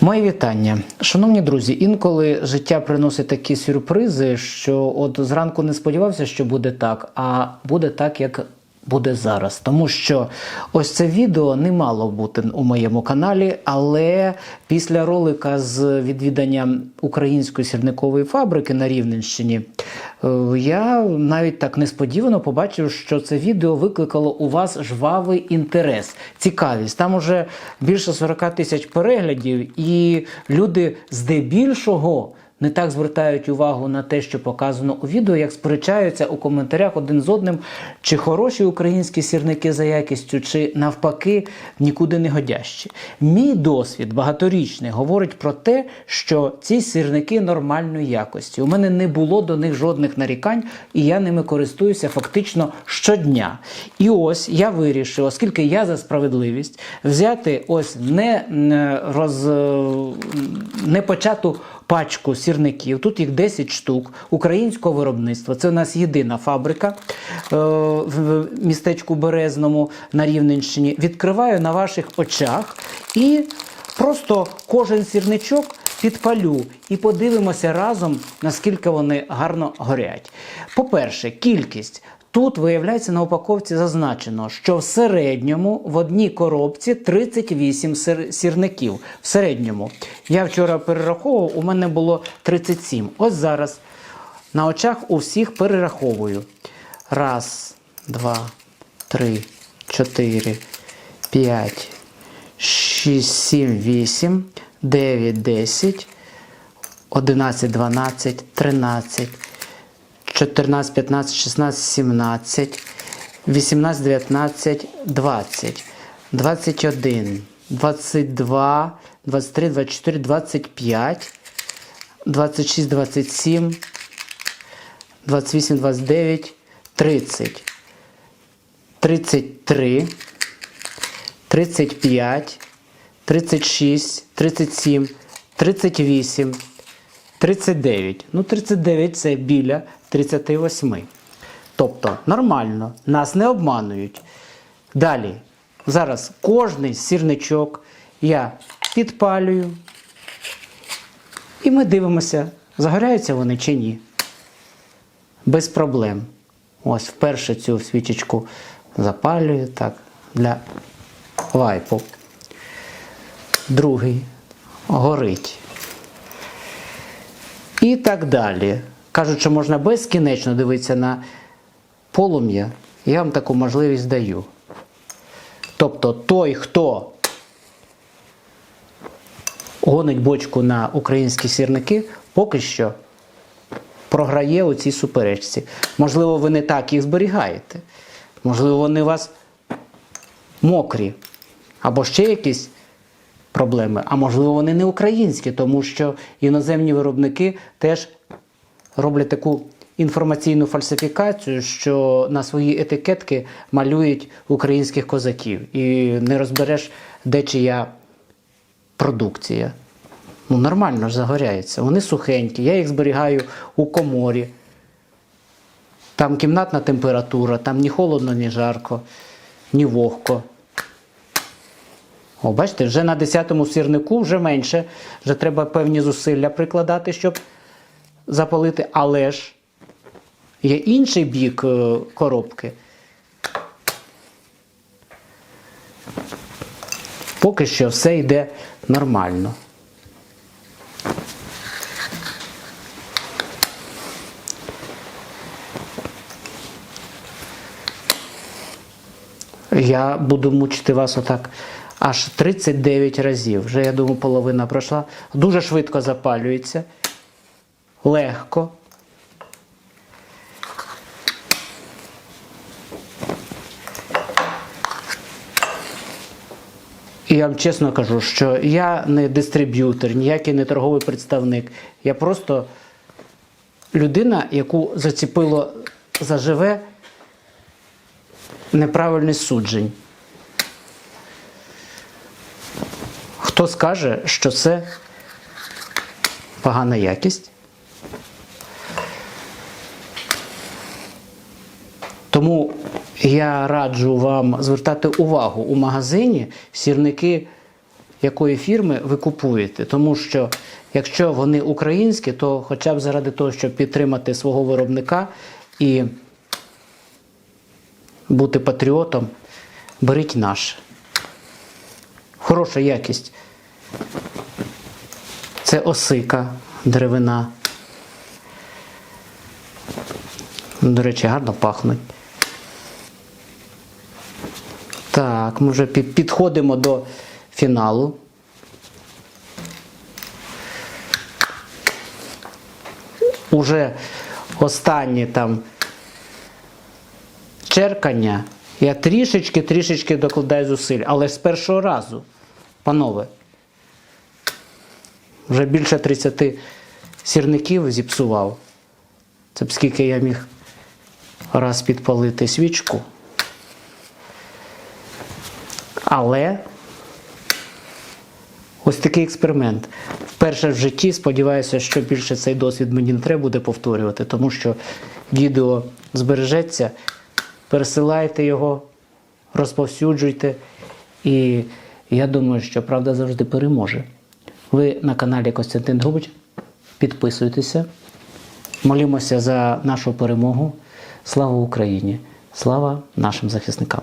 Мої вітання. Шановні друзі, інколи життя приносить такі сюрпризи, що от зранку не сподівався, що буде так, а буде так, як буде зараз. Тому що ось це відео не мало бути у моєму каналі, але після ролика з відвіданням української сірникової фабрики на Рівненщині. е, Я навіть так несподівано побачив, що це відео викликало у вас жвавий інтерес, цікавість. Там уже більше 40 тисяч переглядів, і люди здебільшого не так звертають увагу на те, що показано у відео, як сперечаються у коментарях один з одним, чи хороші українські сірники за якістю, чи навпаки нікуди не годящі. Мій досвід багаторічний говорить про те, що ці сірники нормальної якості. У мене не було до них жодних нарікань, і я ними користуюся фактично щодня. І ось я вирішив, оскільки я за справедливість, взяти ось не роз не почату пачку сірників. Тут їх 10 штук українського виробництва. Це у нас єдина фабрика е, в містечку Березному на Рівненщині. Відкриваю на ваших очах і просто кожен сірничок підпалю і подивимося разом, наскільки вони гарно горять. По-перше, кількість. Тут, виявляється, на упаковці зазначено, що в середньому в одній коробці 38 сир- сірників. В середньому. Я вчора перераховував, у мене було 37. Ось зараз на очах у всіх перераховую. Раз, два, три, чотири, п'ять, шість, сім, вісім, дев'ять, десять, одинадцять, дванадцять, тринадцять. 14, 15, 16, 17, 18, 19, 20, 21, 22, 23, 24, 25, 26, 27, 28, 29, 30, 33, 35, 36, 37, 38, 39. Ну, 39 це біля 38. Тобто нормально, нас не обманують. Далі, зараз кожний сірничок я підпалюю. І ми дивимося, загоряються вони чи ні. Без проблем. Ось вперше цю свічечку запалюю так, для вайпу. Другий горить. І так далі. Кажуть, що можна безкінечно дивитися на полум'я. Я вам таку можливість даю. Тобто той, хто гонить бочку на українські сірники, поки що програє у цій суперечці. Можливо, ви не так їх зберігаєте. Можливо, вони у вас мокрі. Або ще якісь проблеми. А можливо, вони не українські, тому що іноземні виробники теж роблять таку інформаційну фальсифікацію, що на свої етикетки малюють українських козаків. І не розбереш, де чия продукція. Ну, нормально ж загоряється. Вони сухенькі, я їх зберігаю у коморі. Там кімнатна температура, там ні холодно, ні жарко, ні вогко. О, бачите, вже на 10-му сірнику вже менше, вже треба певні зусилля прикладати, щоб запалити, але ж є інший бік е, коробки. Поки що все йде нормально. Я буду мучити вас отак аж 39 разів. Вже, я думаю, половина пройшла. Дуже швидко запалюється. Легко. І я вам чесно кажу, що я не дистриб'ютор, ніякий не торговий представник. Я просто людина, яку заціпило заживе неправильність суджень. Хто скаже, що це погана якість? Тому я раджу вам звертати увагу у магазині сірники якої фірми ви купуєте. Тому що якщо вони українські, то хоча б заради того, щоб підтримати свого виробника і бути патріотом, беріть наше. Хороша якість. Це осика деревина. До речі, гарно пахнуть. Так, ми вже підходимо до фіналу. Уже останні там черкання. Я трішечки-трішечки докладаю зусиль, але з першого разу, панове, вже більше 30 сірників зіпсував. Це б скільки я міг раз підпалити свічку. Але ось такий експеримент. Вперше в житті сподіваюся, що більше цей досвід мені не треба буде повторювати, тому що відео збережеться. Пересилайте його, розповсюджуйте. І я думаю, що правда завжди переможе. Ви на каналі Костянтин Грубич. Підписуйтеся. Молімося за нашу перемогу. Слава Україні! Слава нашим захисникам!